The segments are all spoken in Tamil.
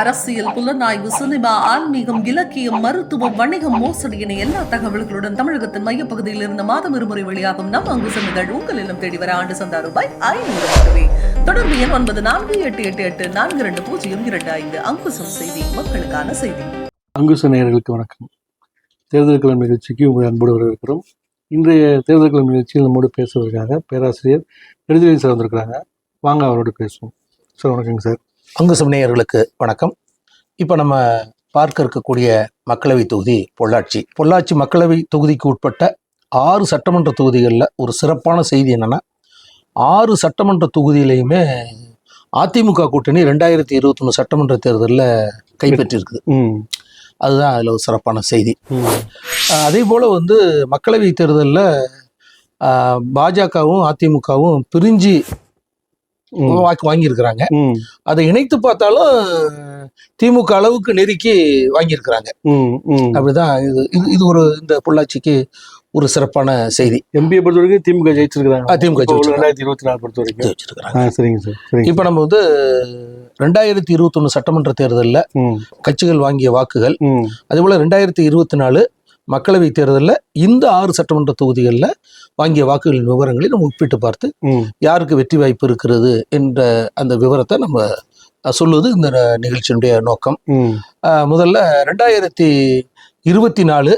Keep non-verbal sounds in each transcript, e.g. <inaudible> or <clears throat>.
அரசியல் புலனாய்வு சினிமா ஆன்மீகம் இலக்கியம் மருத்துவம் வணிகம் மோசடி என எல்லா தகவல்களுடன் தமிழகத்தின் மையப்பகுதியில் இருந்து மாதம் இருமுறை வெளியாகும் நம் அங்கு சென்றுகள் உங்கள் இல்லம் தேடி வர ஆண்டு சந்தா ரூபாய் ஐநூறு மட்டுமே. தொடர்பு எண் ஒன்பது நான்கு எட்டு எட்டு எட்டு நான்கு இரண்டு பூஜ்ஜியம் இரண்டு ஐந்து. அங்குசம் செய்தி மக்களுக்கான செய்தி. அங்குச நேயர்களுக்கு வணக்கம். தேர்தல் நிகழ்ச்சிக்கு உங்கள் அன்போடு வரவேற்கிறோம். இன்றைய தேர்தல் நிகழ்ச்சியில் நம்மோடு பேசுவதற்காக பேராசிரியர் நெடுஞ்செழியன் சார் வந்திருக்கிறாங்க. வாங்க அவரோட பேசுவோம். சார் வணக்கங்க சார். அங்குசம் நேயர்களுக்கு வணக்கம். இப்போ நம்ம பார்க்க இருக்கக்கூடிய மக்களவை தொகுதி பொள்ளாச்சி. பொள்ளாச்சி மக்களவை தொகுதிக்கு உட்பட்ட ஆறு சட்டமன்ற தொகுதிகளில் ஒரு சிறப்பான செய்தி என்னன்னா ஆறு சட்டமன்ற தொகுதியிலையுமே அதிமுக கூட்டணி ரெண்டாயிரத்தி இருபத்தொன்று சட்டமன்ற தேர்தலில் கைப்பற்றியிருக்குது அதுதான் அதில் ஒரு சிறப்பான செய்தி. அதே போல் வந்து மக்களவை தேர்தலில் பாஜகவும் அதிமுகவும் பிரிஞ்சு வாக்கு வாங்கியிருக்கிறாங்க. அதை இணைத்து பார்த்தாலும் திமுக அளவுக்கு நெருக்கி வாங்கியிருக்கிறாங்க. அப்படிதான் இது இது ஒரு இந்த பொள்ளாச்சிக்கு ஒரு சிறப்பான செய்தி. எம்பியை பொறுத்த வரைக்கும் திமுக ஜெயிச்சிருக்கிறாங்க. திமுக. ரெண்டாயிரத்தி இருபத்தி நாலு பொறுத்த வரைக்கும் வச்சிருக்கிறாங்க ஆ சரிங்க சார் இப்போ நம்ம வந்து ரெண்டாயிரத்தி இருபத்தொன்று சட்டமன்ற தேர்தலில் கட்சிகள் வாங்கிய வாக்குகள். அதே போல் ரெண்டாயிரத்தி இருபத்தி நாலு மக்களவை தேர்தலில் இந்த ஆறு சட்டமன்ற தொகுதிகளில் வாங்கிய வாக்குகளின் விவரங்களை நம்ம ஒப்பிட்டு பார்த்து யாருக்கு வெற்றி வாய்ப்பு இருக்கிறது என்ற அந்த விவரத்தை நம்ம சொல்லுவது இந்த நிகழ்ச்சியினுடைய நோக்கம். முதல்ல ரெண்டாயிரத்தி இருபத்தி நாலு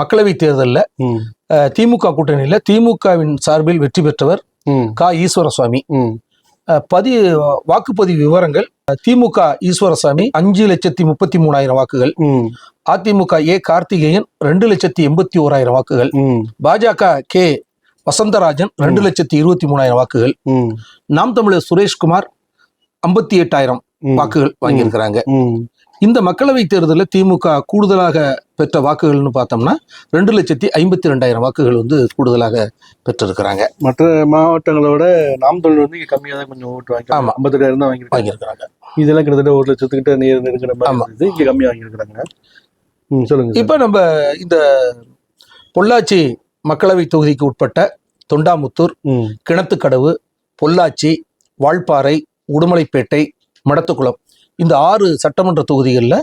மக்களவை தேர்தலில் திமுக கூட்டணியில் திமுகவின் சார்பில் வெற்றி பெற்றவர் கா. ஈஸ்வரசுவாமி. பதி வாக்குப்பதிவு விவரங்கள் திமுக ஈஸ்வரசாமி அஞ்சு லட்சத்தி முப்பத்தி மூணாயிரம் வாக்குகள். அதிமுக ஏ கார்த்திகேயன் ரெண்டு லட்சத்தி எண்பத்தி ஓராயிரம் வாக்குகள். பாஜக கே வசந்தராஜன் ரெண்டு லட்சத்தி இருபத்தி மூணாயிரம் வாக்குகள். நாம் தமிழர் சுரேஷ்குமார் ஐம்பத்தி எட்டாயிரம் வாக்குகள் வாங்கியிருக்கிறாங்க. இந்த மக்களவை தேர்தலில் திமுக கூடுதலாக பெற்ற வாக்குகள்னு பார்த்தோம்னா ரெண்டு லட்சத்தி ஐம்பத்தி ரெண்டாயிரம் வாக்குகள் வந்து கூடுதலாக பெற்றிருக்கிறாங்க. மற்ற மாவட்டங்களோட நாம் தமிழ் வந்து இங்க கம்மியா தான் கொஞ்சம் ஓட்டு வாங்கி ஆமா. ஐம்பத்தெட்டாயிரம் தான் வாங்கியிருக்காங்க. வாங்கியிருக்கிறாங்க. இதெல்லாம் கிட்டத்தட்ட ஒரு லட்சத்துக்கிட்ட நேர் நெருங்குற மாதிரி. இருந்தது இங்க கம்மியா வாங்கியிருக்கிறாங்க. ம் சொல்லுங்க சார். இப்போ நம்ம இந்த பொள்ளாச்சி மக்களவை தொகுதிக்கு உட்பட்ட தொண்டாமுத்தூர் கிணத்துக்கடவு பொள்ளாச்சி வால்பாறை உடுமலைப்பேட்டை மடத்துக்குளம் இந்த ஆறு சட்டமன்ற தொகுதிகளில்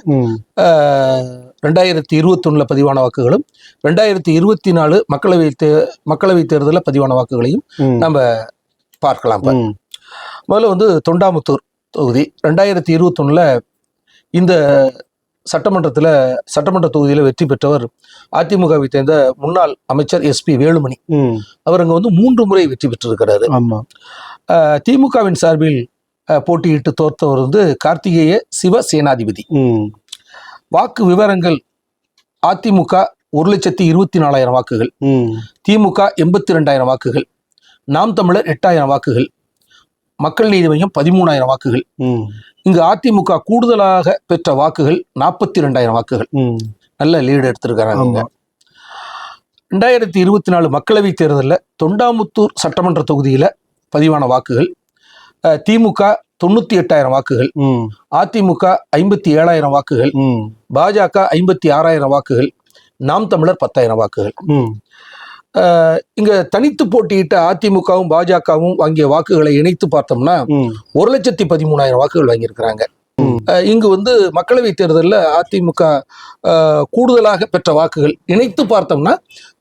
ரெண்டாயிரத்தி இருபத்தொன்னில் பதிவான வாக்குகளும் ரெண்டாயிரத்தி இருபத்தி நாலு மக்களவை தே மக்களவை தேர்தலில் பதிவான வாக்குகளையும் நம்ம பார்க்கலாம் முதல்ல வந்து தொண்டாமுத்தூர். தொகுதி. ரெண்டாயிரத்தி இருபத்தொன்னில் இந்த சட்டமன்றத்தில் சட்டமன்ற தொகுதியில் வெற்றி பெற்றவர் அதிமுகவை சேர்ந்த முன்னாள் அமைச்சர் எஸ்பி வேலுமணி. அவர் அங்கே வந்து மூன்று முறை வெற்றி பெற்றிருக்கிறாரு. ஆமா. அஹ், திமுகவின் சார்பில் போட்டியிட்டு தோற்றவர் வந்து கார்த்திகேய சிவ சேனாதிபதி. வாக்கு விவரங்கள் அதிமுக ஒரு லட்சத்தி இருபத்தி நாலாயிரம் வாக்குகள் திமுக எண்பத்தி ரெண்டாயிரம் வாக்குகள். நாம் தமிழர் எட்டாயிரம் வாக்குகள். மக்கள் நீதி மையம் பதிமூணாயிரம் வாக்குகள். இங்கு அதிமுக கூடுதலாக பெற்ற வாக்குகள் நாற்பத்தி ரெண்டாயிரம் வாக்குகள் நல்ல லீடு எடுத்திருக்கிறாங்க. ரெண்டாயிரத்தி இருபத்தி நாலு மக்களவை தேர்தலில் தொண்டாமுத்தூர் சட்டமன்ற தொகுதியில் பதிவான வாக்குகள். திமுக தொண்ணூற்றி எட்டாயிரம் வாக்குகள். அதிமுக ஐம்பத்தி ஏழாயிரம் வாக்குகள். பாஜக ஐம்பத்தி ஆறாயிரம் வாக்குகள். நாம் தமிழர் பத்தாயிரம் வாக்குகள். இங்க தனித்து போட்டியிட்ட அதிமுகவும் பாஜகவும் வாங்கிய வாக்குகளை இணைத்து பார்த்தோம்னா ஒரு லட்சத்தி பதிமூணாயிரம் வாக்குகள் வாங்கியிருக்கிறாங்க. இங்கு வந்து மக்களவை தேர்தலில் அதிமுக கூடுதலாக பெற்ற வாக்குகள் இணைத்து பார்த்தோம்னா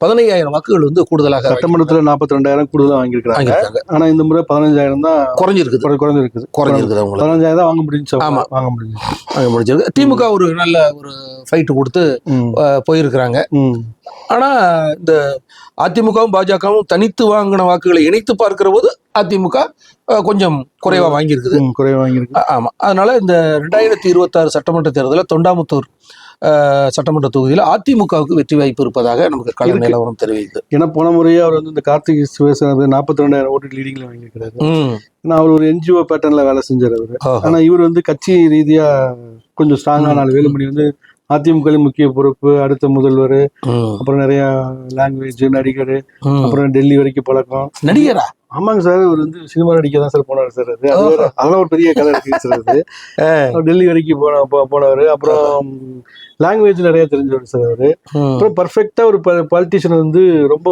பதினையாயிரம் வாக்குகள் வந்து கூடுதலாக சட்டமன்றத்துல நாற்பத்தி ரெண்டாயிரம் கூடுதலா வாங்கியிருக்காங்க. ஆனா இந்த முறை பதினஞ்சாயிரம் தான் குறைஞ்சிருக்குது. குறை- குறைஞ்சிருக்குது. குறைஞ்சிருக்குது அவங்களுக்கு. பதினஞ்சாயிரம் தான் வாங்க முடிஞ்சு ஆமா. வாங்க முடிஞ்சு. வாங்க முடிஞ்சிருக்கு. திமுக ஒரு நல்ல ஒரு ஃபைட்டு கொடுத்து போயிருக்கிறாங்க. ஆனா இந்த அதிமுகவும் பாஜகவும் தனித்து வாங்கின வாக்குகளை இணைத்து பார்க்கிற போது அதிமுக கொஞ்சம் குறைவா வாங்கியிருக்குது குறைவா வாங்கியிருக்கு ஆமா அதனால இந்த ரெண்டாயிரத்தி இருபத்தாறு சட்டமன்ற தேர்தலில் தொண்டாமுத்தூர் சட்டமன்ற தொகுதியில் அதிமுகவுக்கு வெற்றி வாய்ப்பு இருப்பதாக நமக்கு கள. நிலவரம் தெரிவிக்குது ஏன்னா போன முறையே அவர் வந்து இந்த கார்த்திக் சிவசேனா நாற்பத்தி ரெண்டாயிரம் ஓட்டு லீடிங்ல வாங்கியிருக்கிறாரு. ஏன்னா அவர் ஒரு என்ஜிஓ பேட்டர்ன்ல வேலை செஞ்சார் அவரு. ஆனா இவர் வந்து கட்சி ரீதியா கொஞ்சம் ஸ்ட்ராங்கான ஆள் வேலுமணி வந்து அதிமுக முக்கிய பொறுப்பு அடுத்த முதல்வர். அப்புறம் நிறைய லாங்குவேஜ் நடிகர். அப்புறம் டெல்லி வரைக்கும் பழக்கம் நடிகரா ஆமாங்க சார் அவர் வந்து சினிமா நடிக்க தான் சார் போனார் சார். அது அதெல்லாம் ஒரு பெரிய கதை இருக்கு சார் அது. டெல்லி வரைக்கும் போன போனவர். அப்புறம் லாங்குவேஜ் நிறைய தெரிஞ்சவர் சார் அவரு. அப்புறம் பர்ஃபெக்டா ஒரு பாலிட்டிஷியன் வந்து ரொம்ப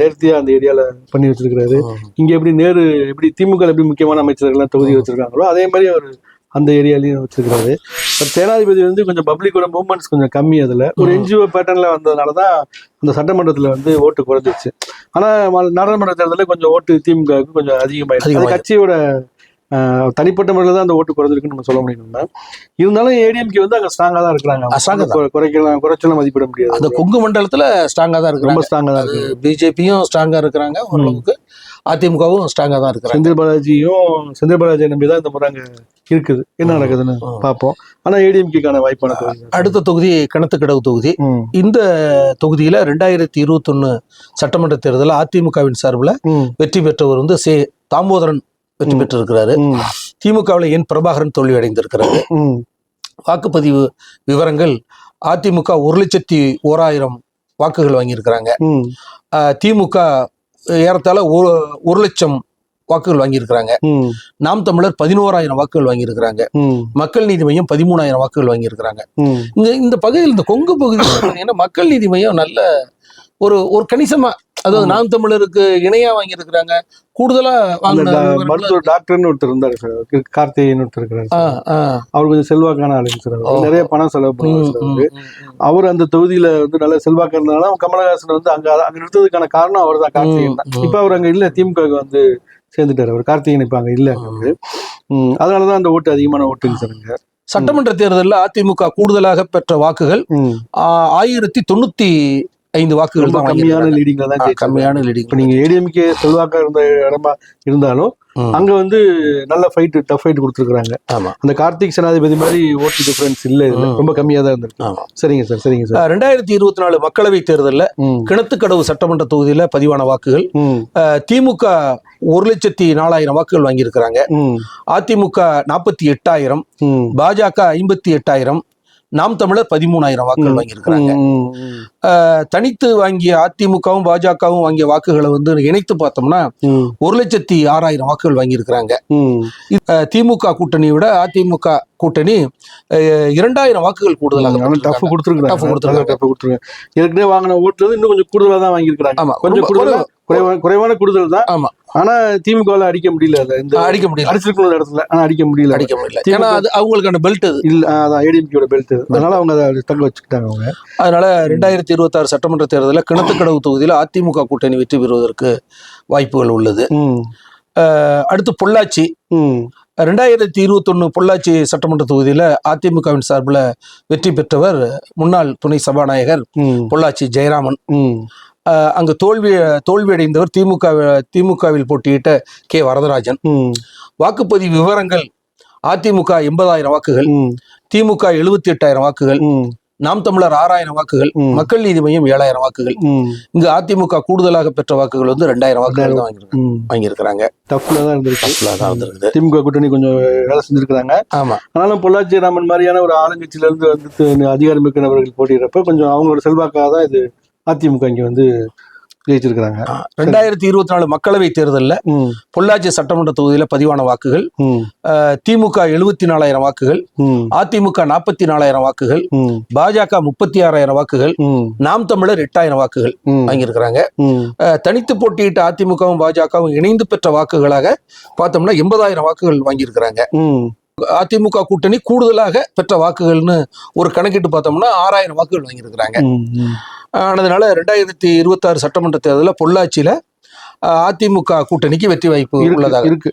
நேர்த்தியா அந்த ஏரியால பண்ணி வச்சிருக்காரு ம். இங்க எப்படி நேரு எப்படி திமுக எப்படி முக்கியமான அமைச்சர்கள்லாம் தொகுதி வச்சிருக்காங்களோ அதே மாதிரி அவர் அந்த ஏரியாலையும் வச்சிருக்காரு பட் சேனாதிபதி வந்து கொஞ்சம் பப்ளிக்கோட மூவ்மெண்ட்ஸ் கொஞ்சம் கம்மி அதுல. ஒரு என்ஜிஓ பேட்டர்ன்ல வந்ததுனால தான் அந்த சட்டமன்றத்துல வந்து ஓட்டு குறைஞ்சிருச்சு. ஆனா ம- நாடாளுமன்ற தேர்தலில் கொஞ்சம் ஓட்டு திமுகவுக்கு கொஞ்சம் அதிகமாயிருக்கு. கட்சியோட தனிப்பட்ட முறையில் தான் அந்த ஓட்டு குறைஞ்சிருக்குன்னு நம்ம சொல்ல முடியும். நம்ம இருந்தாலும் ஏடிஎம்கே வந்து அங்க ஸ்ட்ராங்கா தான் இருக்கிறாங்க. குறைக்கலாம் குறைச்சலாம் மதிப்பிட முடியாது. அந்த கொங்கு மண்டலத்துல ஸ்ட்ராங்கா தான் ரொம்ப இருக்கிறாங்க. ஸ்ட்ராங்கா தான் இருக்கு பிஜேபியும் ஸ்ட்ராங்கா இருக்கிறாங்க ஓரளவுக்கு. அதிமுகவும் ஸ்ட்ராங்கா தான் இருக்கிறாங்க செந்தில் பாலாஜியும் செந்தில் பாலாஜியை நம்பி தான் இந்த முறை அங்க இருக்குது என்ன நடக்குதுன்னு. பார்ப்போம் ஆனா ஏடிஎம்கேக்கான வாய்ப்பான. அடுத்த தொகுதி கிணத்துக்கடவு தொகுதி. இந்த தொகுதியில ரெண்டாயிரத்தி இருபத்தொன்னு சட்டமன்ற தேர்தலில் அதிமுகவின் சார்பில். வெற்றி பெற்றவர் வந்து சே தாமோதரன் வெற்றி. பெற்றிருக்கிறாரு. திமுகவில் என் பிரபாகரன் தோல்வி அடைந்திருக்கிறாரு. வாக்குப்பதிவு விவரங்கள் அதிமுக ஒரு லட்சத்தி ஓராயிரம் வாக்குகள் வாங்கியிருக்கிறாங்க திமுக ஏறத்தாழ ஒரு ஒரு லட்சம் வாக்குகள் வாங்கியிருக்கிறாங்க. நாம் தமிழர் பதினோராயிரம் வாக்குகள் வாங்கியிருக்கிறாங்க. மக்கள் நீதி மையம் பதிமூணாயிரம் வாக்குகள் வாங்கியிருக்கிறாங்க. இங்க இந்த பகுதியில் இந்த கொங்கு பகுதியில் மக்கள் நீதி மையம் நல்ல ஒரு ஒரு கணிசமா அதாவது. நாம் தமிழருக்கு இணையா வாங்கியிருக்கிறாங்க கூடுதலா மருத்துவர் டாக்டர்னு ஒருத்தர் இருந்தாரு சார் கார்த்திகேயன் ஒருத்தர் இருக்கிறாரு. அவர் கொஞ்சம் செல்வாக்கான ஆளுங்க சார். நிறைய பணம் செலவு ம், அவரு. அந்த தொகுதியில வந்து நல்ல செல்வாக்கு இருந்ததுனால கமலஹாசன் வந்து அங்க அங்க நிறுத்ததுக்கான காரணம் அவர் தான் கார்த்திகேயன் தான். இப்ப அவர் அங்க இல்ல திமுக வந்து சேர்ந்துட்டாரு அவர் கார்த்திகேயன் இப்ப அங்க இல்ல அதனாலதான் அந்த ஓட்டு அதிகமான ஓட்டுங்க சார். சட்டமன்ற தேர்தலில் அதிமுக கூடுதலாக பெற்ற வாக்குகள் ஆயிரத்தி தொண்ணூத்தி ஐந்து வாக்குகள் தான் கம்மியான. லீடிங்ல தான். கம்மியான லீடிங் இப்ப நீங்க ஏடிஎம்கே செல்வாக்கா இருந்த இடமா இருந்தாலும் அங்க வந்து நல்ல ஃபைட் டஃப் ஃபைட் கொடுத்துருக்காங்க ஆமா. அந்த கார்த்திக் சனாதிபதி மாதிரி ஓட்டு டிஃபரன்ஸ் இல்ல. ரொம்ப கம்மியா தான் இருந்திருக்கு. சரிங்க சார் சரிங்க சார். ரெண்டாயிரத்தி இருபத்தி நாலு மக்களவை தேர்தலில். கிணத்துக்கடவு சட்டமன்ற தொகுதியில பதிவான வாக்குகள். திமுக ஒரு லட்சத்தி நாலாயிரம் வாக்குகள் வாங்கியிருக்கிறாங்க. அதிமுக நாற்பத்தி எட்டாயிரம். பாஜக ஐம்பத்தி எட்டாயிரம். நாம் தமிழர் பதிமூணாயிரம் வாக்குகள் வாங்கியிருக்கிறாங்க தனித்து வாங்கிய அதிமுகவும் பாஜகவும் வாங்கிய வாக்குகளை வந்து இணைத்து பார்த்தோம்னா. ஒரு லட்சத்தி ஆறாயிரம் வாக்குகள் வாங்கியிருக்கிறாங்க திமுக கூட்டணியை விட அதிமுக கூட்டணி இரண்டாயிரம் வாக்குகள் கூடுதலாக பெற்றிருக்காங்க. கொடுத்திருக்காங்க. tough கொடுத்திருக்காங்க. tough கொடுத்திருக்காங்க. ஏற்கனவே வாங்கின ஓட்டுல இருந்து இன்னும் கொஞ்சம் கூடுதலா தான் வாங்கியிருக்காங்க ஆமா கொஞ்சம் ரொம்ப கூடுதலா குறைவு. குறைவான குறைவான கூடுதல் தான் ஆமா ஆனா திமுகவால அடிக்க முடியல. இந்த அடிக்க முடியல. அடிச்சிருக்கணும் இடத்துல ஆனா அடிக்க முடியல. அடிக்க முடியல. ஏன்னா அது அவங்களுக்கான பெல்ட் அது. இல்ல அதான் ஏடிஎம்கேட பெல்ட் அதனால அவங்க அதை தங்க வச்சுக்கிட்டாங்க அவங்க. அதனால ரெண்டாயிரத்தி இருபத்தாறு சட்டமன்ற தேர்தலில் கிணத்துக்கடவு தொகுதியில் அதிமுக கூட்டணி வெற்றி பெறுவதற்கு வாய்ப்புகள் உள்ளது. அடுத்து பொள்ளாச்சி. ரெண்டாயிரத்தி இருபத்தொன்னு பொள்ளாச்சி சட்டமன்ற தொகுதியில் அதிமுகவின் சார்பில் வெற்றி பெற்றவர் முன்னாள் துணை சபாநாயகர். பொள்ளாச்சி ஜெயராமன். அங்கு தோல்வி தோல்வியடைந்தவர் திமுக திமுகவில் போட்டியிட்ட கே வரதராஜன். வாக்குப்பதிவு விவரங்கள் அதிமுக எண்பதாயிரம் வாக்குகள். திமுக எழுபத்தி எட்டாயிரம் வாக்குகள். நாம் தமிழர் ஆறாயிரம் வாக்குகள். மக்கள் நீதி மையம் ஏழாயிரம் வாக்குகள். இங்கு அதிமுக கூடுதலாக பெற்ற வாக்குகள் வந்து ரெண்டாயிரம் வாக்குகள் தான் வாங்கியிருக்காங்க. வாங்கியிருக்கிறாங்க டஃப்ல தான் இருந்திருக்கு திமுக கூட்டணி கொஞ்சம் வேலை செஞ்சிருக்காங்க ஆமா ஆனாலும் பொள்ளாச்சி ராமன் மாதிரியான ஒரு ஆளுங்கட்சியில இருந்து வந்து அதிகாரமிக்க நபர்கள் போட்டியிடப்ப கொஞ்சம் அவங்களோட செல்வாக்காக தான் இது அதிமுக இங்க வந்து ஜெயிச்சிருக்கிறாங்க ரெண்டாயிரத்தி இருபத்தி நாலு மக்களவை தேர்தலில். பொள்ளாச்சி சட்டமன்ற தொகுதியில் பதிவான வாக்குகள் திமுக எழுபத்தி நாலாயிரம் வாக்குகள். அதிமுக நாற்பத்தி நாலாயிரம் வாக்குகள். பாஜக முப்பத்தி ஆறாயிரம் வாக்குகள். நாம் தமிழர் எட்டாயிரம் வாக்குகள். வாங்கியிருக்கிறாங்க தனித்து போட்டியிட்ட அதிமுகவும் பாஜகவும் இணைந்து பெற்ற வாக்குகளாக பார்த்தோம்னா எண்பதாயிரம் வாக்குகள் வாங்கியிருக்கிறாங்க. அதிமுக கூட்டணி கூடுதலாக பெற்ற வாக்குகள்னு ஒரு கணக்கிட்டு பார்த்தோம்னா ஆறாயிரம் வாக்குகள் வாங்கியிருக்கிறாங்க. ஆனதுனால ரெண்டாயிரத்தி இருபத்தாறு சட்டமன்ற தேர்தலில் பொள்ளாச்சியில அதிமுக கூட்டணிக்கு வெற்றி வாய்ப்பு இருக்கு உள்ளதாக இருக்கு.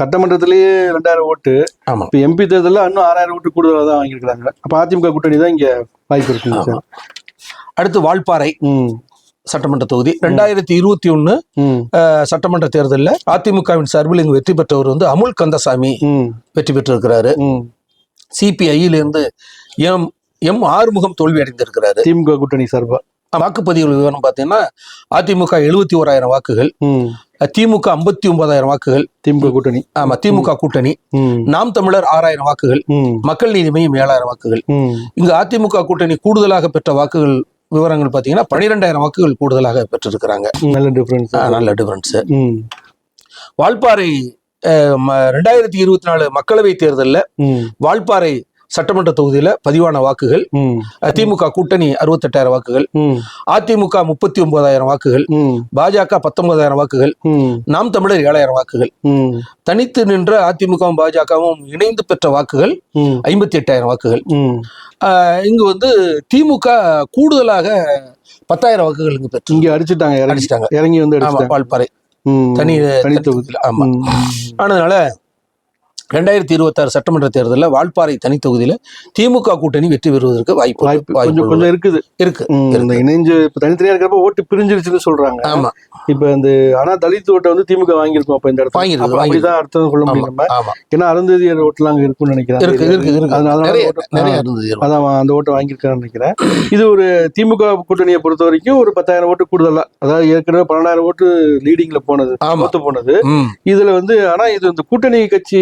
சட்டமன்றத்திலேயே ரெண்டாயிரம் ஓட்டு ஆமா இப்ப எம்பி தேர்தலில் இன்னும் ஆறாயிரம் ஓட்டு கூடுதலாக தான் வாங்கியிருக்காங்க அப்ப அதிமுக கூட்டணி தான் இங்க வாய்ப்பு. சார் அடுத்து வால்பாறை. சட்டமன்ற தொகுதி ரெண்டாயிரத்தி இருபத்தி ஒன்னு. சட்டமன்ற தேர்தலில் அதிமுகவின் சார்பில் இங்கு வெற்றி பெற்றவர் வந்து அமுல் கந்தசாமி. வெற்றி பெற்றிருக்கிறாரு. சிபிஐயிலிருந்து எம் எம் ஆறுமுகம் தோல்வி அடைந்திருக்கிறாரு திமுக கூட்டணி சார்பா வாக்குப்பதிவு விவரம் பார்த்தீங்கன்னா அதிமுக எழுபத்தி ஓராயிரம் வாக்குகள். திமுக ஐம்பத்தி ஒன்பதாயிரம் வாக்குகள் திமுக கூட்டணி ஆமா திமுக கூட்டணி. நாம் தமிழர் ஆறாயிரம் வாக்குகள். மக்கள் நீதி மையம் ஏழாயிரம் வாக்குகள். இங்கு அதிமுக கூட்டணி கூடுதலாக பெற்ற வாக்குகள் விவரங்கள் பார்த்தீங்கன்னா பன்னிரெண்டாயிரம் வாக்குகள் கூடுதலாக பெற்றிருக்கிறாங்க நல்ல டிஃபரன்ஸ் நல்ல டிஃபரன்ஸ். வால்பாறை ரெண்டாயிரத்தி இருபத்தி நாலு மக்களவை தேர்தலில். வால்பாறை சட்டமன்ற தொகுதியில பதிவான வாக்குகள் திமுக கூட்டணி அறுபத்தெட்டாயிரம் வாக்குகள் அதிமுக முப்பத்தி ஒன்பதாயிரம் வாக்குகள் பாஜக பத்தொன்பதாயிரம் வாக்குகள் நாம் தமிழர் ஏழாயிரம் வாக்குகள். தனித்து நின்ற அதிமுகவும் பாஜகவும் இணைந்து பெற்ற வாக்குகள் ஐம்பத்தி எட்டாயிரம் வாக்குகள். இங்கு வந்து திமுக கூடுதலாக பத்தாயிரம் வாக்குகள் இங்கு பெற்று இங்க அடிச்சுட்டாங்க அடிச்சிட்டாங்க. இறங்கி வந்து ம். தனி தனி தொகுதி தொகுதியில். ஆமா. ம். ரெண்டாயிரத்தி இருபத்தாறு சட்டமன்ற தேர்தலில் வால்பாறை தனி தொகுதியில திமுக கூட்டணி வெற்றி பெறுவதற்கு வாய்ப்பு வாய்ப்பு கொஞ்சம் கொஞ்சம் இருக்குது. இருக்கு இந்த. இணைஞ்சு இப்ப தனித்தனியா இருக்கிறப்ப ஓட்டு பிரிஞ்சிருச்சுன்னு சொல்றாங்க. ஆமா. இப்ப இந்த ஆனா தலித் ஓட்டை வந்து திமுக வாங்கியிருக்கோம் அப்ப இந்த இடத்துல. வாங்கியிருக்கு, அப்ப அப்படிதான் அர்த்தம் சொல்ல முடியும் ஏன்னா அருந்ததியர் ஓட்டுலாம் அங்க இருக்கும்னு நினைக்கிறேன் இருக்கு இருக்கு இருக்கு. அதனால தான் நிறைய. இருந்தது அதான் அந்த ஓட்டை வாங்கியிருக்கான்னு நினைக்கிறேன். இது ஒரு திமுக கூட்டணியை பொறுத்த வரைக்கும் ஒரு பத்தாயிரம் ஓட்டு கூடுதலா. அதாவது ஏற்கனவே பன்னெண்டாயிரம் ஓட்டு லீடிங்ல போனது ஆமா. தோத்து போனது. இதுல வந்து ஆனா இது இந்த கூட்டணி கட்சி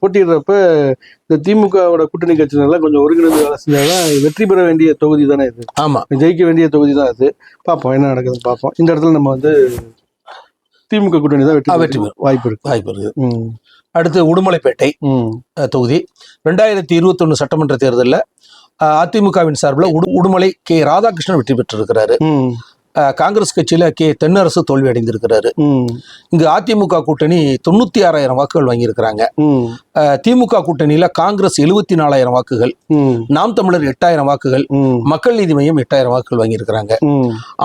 போட்டியிடுறப்ப இந்த திமுகவோட கூட்டணி கட்சியினெல்லாம் கொஞ்சம் ஒருங்கிணைந்து வேலை செஞ்சாதான் வெற்றி பெற வேண்டிய தொகுதி தானே இது. ஆமா. ஜெயிக்க வேண்டிய தொகுதி தான் இது. பார்ப்போம் என்ன நடக்குதுன்னு பார்ப்போம். இந்த இடத்துல நம்ம வந்து திமுக கூட்டணி தான் வெற்றி வெற்றி வாய்ப்பு இருக்கு. வாய்ப்பு இருக்கு. அடுத்து உடுமலைப்பேட்டை தொகுதி. ரெண்டாயிரத்தி இருபத்தொன்னு சட்டமன்ற தேர்தலில் அதிமுகவின் சார்பில் உடு உடுமலை கே. ராதாகிருஷ்ணன் வெற்றி பெற்றிருக்கிறாரு. காங்கிரஸ் கட்சியில கே தென்னரசு தோல்வி அடைந்திருக்கிறாரு. இங்கு அதிமுக கூட்டணி தொண்ணூத்தி ஆறாயிரம் வாக்குகள் வாங்கியிருக்கிறாங்க. திமுக கூட்டணியில காங்கிரஸ் எழுபத்தி நாலாயிரம் வாக்குகள் நாம் தமிழர் எட்டாயிரம் வாக்குகள் மக்கள் நீதி மையம் எட்டாயிரம் வாக்குகள் வாங்கியிருக்கிறாங்க.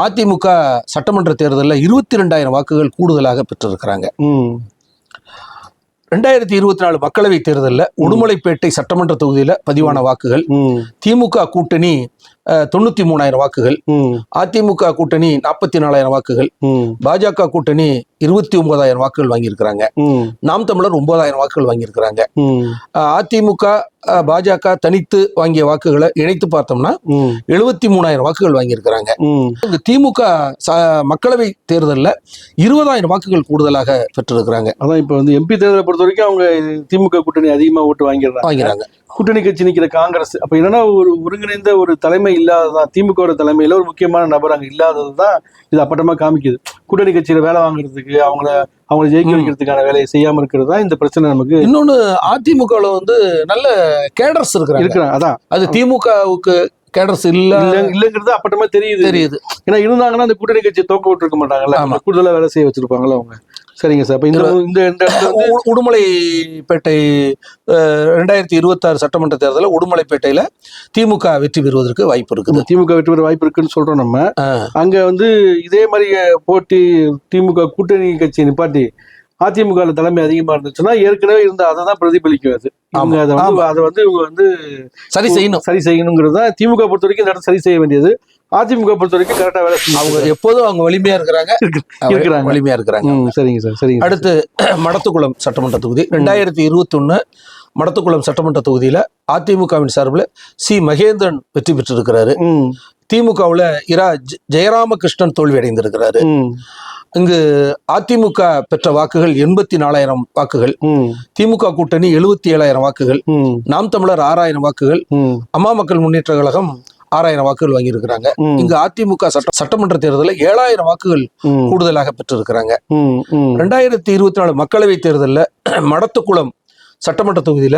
அதிமுக சட்டமன்ற தேர்தலில் இருபத்தி ரெண்டாயிரம் வாக்குகள் கூடுதலாக பெற்றிருக்கிறாங்க. ரெண்டாயிரத்தி இருபத்தி நாலு மக்களவை தேர்தலில் உடுமலைப்பேட்டை சட்டமன்ற தொகுதியில பதிவான வாக்குகள். திமுக கூட்டணி தொண்ணூத்தி மூணாயிரம் வாக்குகள். அதிமுக கூட்டணி நாற்பத்தி நாலாயிரம் வாக்குகள். பாஜக கூட்டணி இருபத்தி ஒன்பதாயிரம் வாக்குகள் வாங்கியிருக்கிறாங்க. நாம் தமிழர் ஒன்பதாயிரம் வாக்குகள் வாங்கியிருக்கிறாங்க. அதிமுக பாஜக தனித்து வாங்கிய வாக்குகளை இணைத்து பார்த்தோம்னா எழுபத்தி மூணாயிரம் வாக்குகள் வாங்கியிருக்கிறாங்க. இந்த திமுக மக்களவை தேர்தலில் இருபதாயிரம் வாக்குகள் கூடுதலாக பெற்றிருக்கிறாங்க. அதான் இப்ப வந்து எம்பி தேர்தலை பொறுத்த வரைக்கும் அவங்க திமுக கூட்டணி அதிகமா ஓட்டு வாங்கிடுறாங்க. வாங்கிறாங்க கூட்டணி கட்சி நிக்கிற காங்கிரஸ். அப்ப என்னன்னா ஒரு ஒருங்கிணைந்த ஒரு தலைமை இல்லாததான் திமுகவோட தலைமையில ஒரு முக்கியமான நபர் அங்க இல்லாததுதான் இது அப்பட்டமா காமிக்குது. கூட்டணி கட்சியில வேலை வாங்குறதுக்கு அவங்கள அவங்கள ஜெயிக்க. வைக்கிறதுக்கான வேலையை செய்யாம இருக்கிறது தான் இந்த பிரச்சனை நமக்கு இன்னொன்னு அதிமுகவில் வந்து நல்ல கேடர்ஸ் இருக்கிறாங்க. இருக்கிறாங்க அதான். அது திமுகவுக்கு கேடர்ஸ் இல்ல இல்ல இல்லங்கிறது அப்பட்டமா தெரியுது. தெரியுது. ஏன்னா இருந்தாங்கன்னா அந்த கூட்டணி கட்சியை தோக்க விட்டுருக்க மாட்டாங்கல்ல. ஆமா. கூடுதலா வேலை செய்ய வச்சிருப்பாங்கல்ல அவங்க. சரிங்க சார். இந்த இந்த உடுமலைப்பேட்டை ரெண்டாயிரத்தி இருபத்தாறு சட்டமன்ற தேர்தலில் உடுமலைப்பேட்டையில திமுக வெற்றி பெறுவதற்கு வாய்ப்பு இருக்குது. திமுக வெற்றி பெற வாய்ப்பு இருக்குன்னு சொல்றோம் நம்ம. அங்க வந்து இதே மாதிரி போட்டி திமுக கூட்டணி கட்சி நிப்பாட்டி அதிமுக தலைமை அதிகமா இருந்துச்சுன்னா ஏற்கனவே இருந்த அதை தான் பிரதிபலிக்கும் அது. இவங்க ஆமா, அதை வந்து. அதை வந்து இவங்க வந்து சரி செய்யணும். சரி செய்யணுங்கிறது தான் திமுக பொறுத்த வரைக்கும் இந்த இடத்த சரி செய்ய வேண்டியது. அதிமுக பொறுத்த வரைக்கும் கரெக்டா வேலை அவங்க எப்போதும் அவங்க வலிமையா இருக்கிறாங்க. இருக்கிறாங்க. வலிமையா இருக்கிறாங்க. சரிங்க சார் சரிங்க அடுத்து <clears throat> மடத்துக்குளம் சட்டமன்ற தொகுதி. ரெண்டாயிரத்தி இருபத்தி ஒன்று மடத்துக்குளம் சட்டமன்ற தொகுதியில அதிமுகவின் சார்பில் சி மகேந்திரன் வெற்றி பெற்றிருக்கிறாரு. திமுகவில் இரா ஜெயராமகிருஷ்ணன் தோல்வி அடைந்திருக்கிறாரு. இங்கு அதிமுக பெற்ற வாக்குகள் எண்பத்தி நாலாயிரம் வாக்குகள். திமுக கூட்டணி எழுபத்தி ஏழாயிரம் வாக்குகள். நாம் தமிழர் ஆறாயிரம் வாக்குகள். அம்மா மக்கள் முன்னேற்ற கழகம் ஆறாயிரம் வாக்குகள் வாங்கியிருக்கிறாங்க. இங்கு அதிமுக சட்ட சட்டமன்ற தேர்தலில் ஏழாயிரம் வாக்குகள் கூடுதலாக பெற்றிருக்கிறாங்க. ரெண்டாயிரத்தி இருபத்தி நாலு மக்களவை தேர்தலில் மடத்துக்குளம் சட்டமன்ற தொகுதியில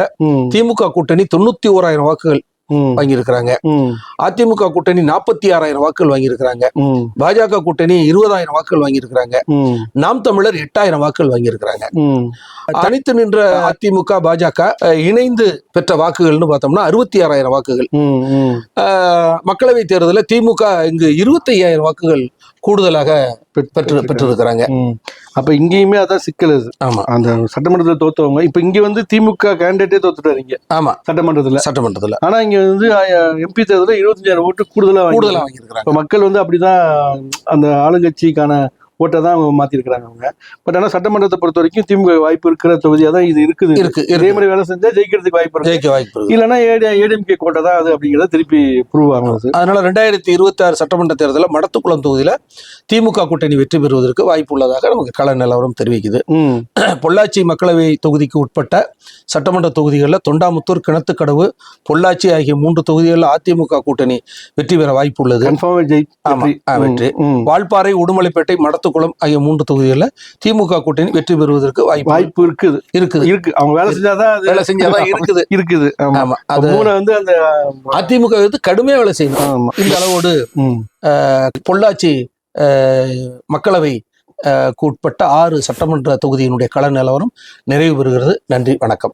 திமுக கூட்டணி தொண்ணூத்தி ஓராயிரம் வாக்குகள் வாங்கியிருக்கிறாங்க. அதிமுக கூட்டணி நாற்பத்தி ஆறாயிரம் வாக்குகள் வாங்கியிருக்கிறாங்க. பாஜக கூட்டணி இருபதாயிரம் வாக்குகள் வாங்கியிருக்கிறாங்க. நாம் தமிழர் எட்டாயிரம் வாக்குகள் வாங்கியிருக்கிறாங்க. தனித்து நின்ற அதிமுக பாஜக இணைந்து பெற்ற வாக்குகள்னு பார்த்தோம்னா அறுபத்தி ஆறாயிரம் வாக்குகள். மக்களவை தேர்தலில் திமுக இங்கு இருபத்தி ஐயாயிரம் வாக்குகள் கூடுதலாக பெற்று பெற்றிருக்கிறாங்க. அப்ப இங்கேயுமே அதான் சிக்கல் அது. ஆமா. அந்த சட்டமன்றத்துல தோத்தவங்க இப்ப இங்க வந்து திமுக கேண்டிடேட்டே தோத்துட்டாரு இங்க. ஆமா. சட்டமன்றத்துல. சட்டமன்றத்துல. ஆனா இங்க வந்து எம்பி தேர்தலில் இருபத்தஞ்சாயிரம் ஓட்டு கூடுதலா வாங்கி கூடுதலா வாங்கியிருக்கிறாங்க. மக்கள் வந்து அப்படிதான் அந்த ஆளுங்கட்சிக்கான ஓட்டை தான் அவங்க மாத்திருக்கிறாங்க அவங்க. பட் ஆனா சட்டமன்றத்தை பொறுத்த வரைக்கும் திமுக வாய்ப்பு இருக்கிற தொகுதியா தான் இது இருக்குது. இருக்கு இதே மாதிரி வேலை செஞ்சா ஜெயிக்கிறதுக்கு வாய்ப்பு இருக்கு. ஜெயிக்க வாய்ப்பு இல்லைன்னா ஏடிஎம்கே கோட்டை தான் அது அப்படிங்கறத திருப்பி ப்ரூவ் ஆகும் அது. அதனால ரெண்டாயிரத்தி இருபத்தி ஆறு சட்டமன்ற தேர்தலில் மடத்துக்குளம் தொகுதியில திமுக கூட்டணி வெற்றி பெறுவதற்கு வாய்ப்பு உள்ளதாக நமக்கு கள நிலவரம் தெரிவிக்குது. <clears throat> பொள்ளாச்சி மக்களவை தொகுதிக்கு உட்பட்ட சட்டமன்ற தொகுதிகளில் தொண்டாமுத்தூர் கிணத்துக்கடவு பொள்ளாச்சி ஆகிய மூன்று தொகுதிகளில் அதிமுக கூட்டணி வெற்றி பெற வாய்ப்பு உள்ளது. வெற்றி. வால்பாறை உடுமலைப்பேட்டை மடத்துக்குளம் கூடங்குளம் ஆகிய மூன்று தொகுதிகளில் திமுக கூட்டணி வெற்றி பெறுவதற்கு வாய்ப்பு வாய்ப்பு இருக்குது. இருக்குது. இருக்கு. அவங்க வேலை செஞ்சாதான் வேலை செஞ்சாதான் இருக்குது. இருக்குது. ஆமா. அது மூணு வந்து அந்த அதிமுக வந்து கடுமையா வேலை செய்யணும் இந்த அளவோடு பொள்ளாச்சி மக்களவை உட்பட்ட ஆறு சட்டமன்ற தொகுதியினுடைய கள நிலவரம் நிறைவு பெறுகிறது. நன்றி. வணக்கம்.